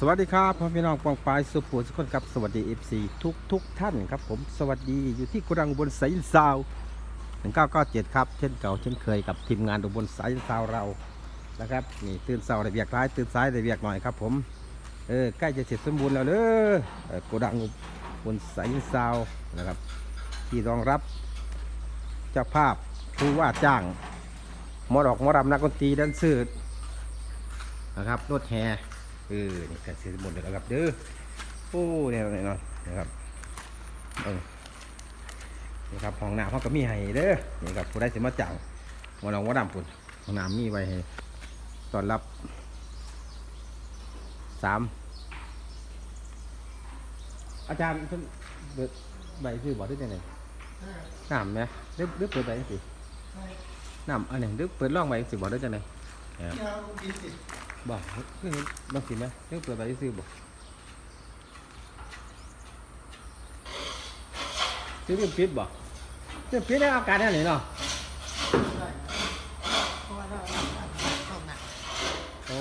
สวัสดีครับพ่อพี่น้องปองปายสุภูสุคนครับสวัสดีเอฟซีทุกทุกท่านครับผมสวัสดีอยู่ที่กุรังบนสายซาวหนึ่งเก้าเก้าเจ็ดครับ เช่นเก่าเช่นเคยกับทีมงานอุบลสายซาวเรานะครับนี่ตื่นเสาร์ได้เบียกร้ายตื่นสายได้เบียกหน่อยครับผมเออใกล้จะเสร็จสมบูรณ์แล้วเด้อกุรังบลสายซาวนะครับ ที่รองรับเจ้าภาพผู้ว่าจ้างมอดอกมอรำนักดนตรีดันซอร์นะครับรถแห่ เออนี่ก็ซื้อหมดเลยนะครับเด้อโอ้เนี่ยเนี่เนาะนะครับเออนี่ครับห้องน้ำเขาก็มีให้เด้อนี่ครับผู้ใดสิมาจ้างมาลองว่าดำปุ่นห้องน้ำมีไว้ให้ต้อนรับสามอาจารย์เพิ่นเปิดใบซื้อบอกได้ยังไงน้ำไหมเลือกเลือกเปิดใบสิน้ำอันนี้เลือกเปิดร่องใบสิบอกได้ยังไงบ อกเรื่องนี้บางสิไหมเรื่องเปิดไปซื้อบอกซื้อเรื่องปิดบอกเรื่องปิดได้อาการแน่ไหนเนาะโอ้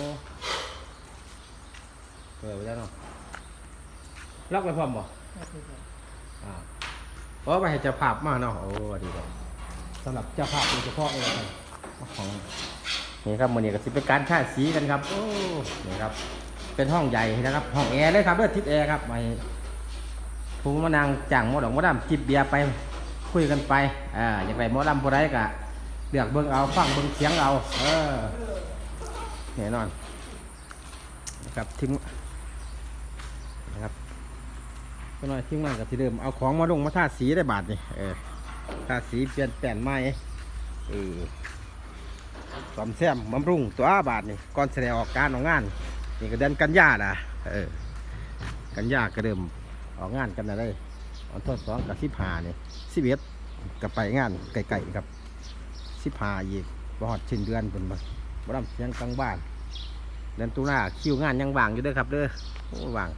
เปิดไปแล้เนาะล็อกไปพร้อมบ่อ่าเพราะไปให้เจ้าภาพมาเนาะโอ้ดีเลยสำหรับเจ้าภาพโดยเฉพาะเลยของ นี่ครับมือนี้ก็สิเป็นการท่าสีกันครับโอ้นี่ครับ เป็นห้องใหญ่นะครับ ห้องแอร์เลยครับเลือทิศแอร์ครับมาผู้มานั่งจ่างมอดอกมอดำจิบเบียร์ไปคุยกันไปอ่าอย่างไรมอดำบ่ได้กะเลือกเบิ่งเอาฟังเบิ่งเสียงเอาเออแน่นอนนะครับทิ้งนะครับก็น้อยทิ้งมันกับที่เดิมเอาของมาลงมาทาสีได้บาทนี่เออทาสีเปลี่ยนแปลนใหม่เออ ซ่อมแซมบำรุงตัวบาทนี่ก่อนแสดงออกการออกงาน นี่ก็เดือนกันยาล่ะเออกันยาก็เริ่มออกงานกันนะได้ออนทดสองกับสิบหานี่ยสิบเอ็ดก็ไปงานไกลๆครับสิบหาอีกบหอดชิ้นเดือนเป็นบ่บ่ดำเสียงกลางบ้านเดือนตุลาคิวงานยังว่างอยู่ด้อครับเด้อโอ้ว่าง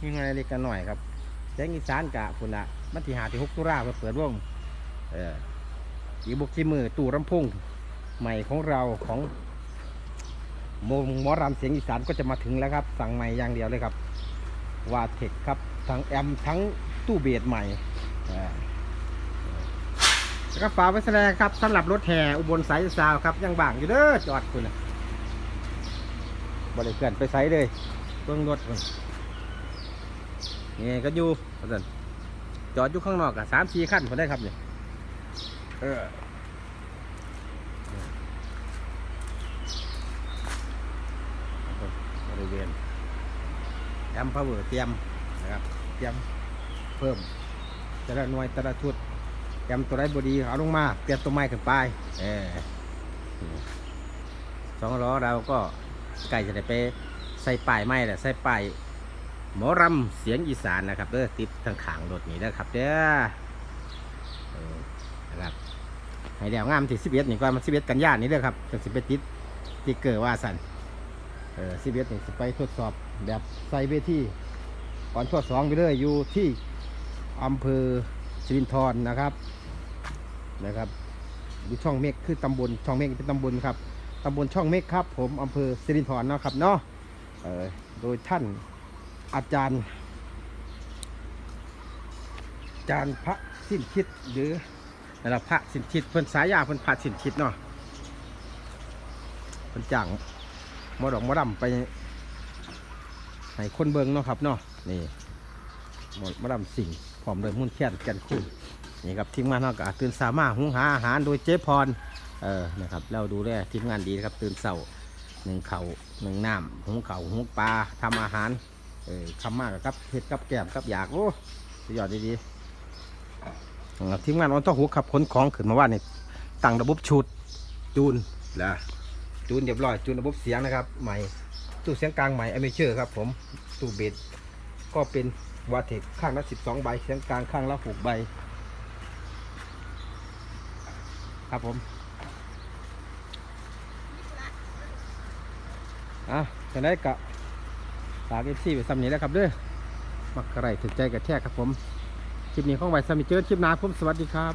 มีงานเล็กกันหน่อยครับแจ้งอีสานกะคุณละมันที่หาที่หกตุลาเพิ่นเปิดวงเอออีบุกที่มือตู่รำพุง ใหม่ของเราของโมงมอรำเสียงอีสานก็จะมาถึงแล้วครับ สั่งใหม่อย่างเดียวเลยครับวาเทคครับทั้งแอมทั้งตู้เบสใหม่แล้วก็ฝาไว้แสดงครับสำหรับรถแห่อุบลสายซาวครับยังบางอยู่เด้อจอดคุณนะบริเกินไปไซเลยเบื้องรถคุณนี่ก็อยู่ว่าซั่นจอดอยู่ข้างนอกอะสามสี่ขั้นพอได้ครับเนี่ยเออ บริ เวณแอมพาวเวอร์เตรียมนะครับเตรียมเพิ่มแต่ละหน่วยแต่ละชุดแอมตัวไรบดีเอาลงมาเตรียมตัวไม้ขึ้นไปเออสองล้อเราก็ใกล้จะได้ไปใส่ป้ายไม้แหละใส่ป้ายหมอรำเสียงอีสานนะครับเด้อติดทางขางรถนี้นะครับเด้อนะครับให้เดี๋ยวงามที่สิบเอ็ดนี่ก็มันสิบเอ็ดกันยานี่เด้อครับจะสิบเอ็ดติดติ๊กเกอร์ว่าสัน เออซีเบสนี่สิไปทดสอบแบบใส่เวที่ก่อนทดสองไปเลยอยู่ที่อำเภอสิรินธรนะครับนะครับอยู่ช่องเมฆคือตำบลช่องเมฆเป็นตำบลครับตำบลช่องเมฆครับ ผมอำเภอสิรินธรเนาะครับเนาะเออโดยท่านอาจารย์ อาจารย์พระสิ้นคิดหรือนะครับพระสิ้นคิดเพิ่นสายยาเพิ่นพระสิ้นคิดเนาะเพิ่นจ้าง มอดอกหมอดำไปให้คนเบิงเนาะครับเนาะนี่หมอหมอดำสิ่งพร้อมเลยมุ่นแค้นกันคู่นี่ครับทีมงานเราก็ตื่นสามารถหุงหาอาหารโดยเจ๊พรเออนะครับเราดูแลทีมงานดีนะครับตื่นเสาหนึ่งเขาหนึ่งน้ำหุงเขาหุงปลาทำอาหารเออคำมากครับเห็ดกับแกมกับอยากโอ้สุดยอดดีๆทีมงานออนต้องหูขับขนของขึ้นมาว่านี่ตั้งระบบชุดจูนแล้ว จูนเรียบร้อยจูนระบบเสียงนะครับ ใหม่ตู้เสียงกลางใหม่อเมเชอร์ครับผมตู้เบสก็เป็นวาเทคข้างละ12 ใบเสียงกลางข้างละ6ใบ ครับผมอะจะได้กะฝากเอฟซีไปซ้ำนี้แล้วครับเด้อมักกระไรถึกใจกับแท้ครับผม คลิปนี้ของไว้ซ้ำอีกเจอกันคลิปหน้าผมสวัสดีครับ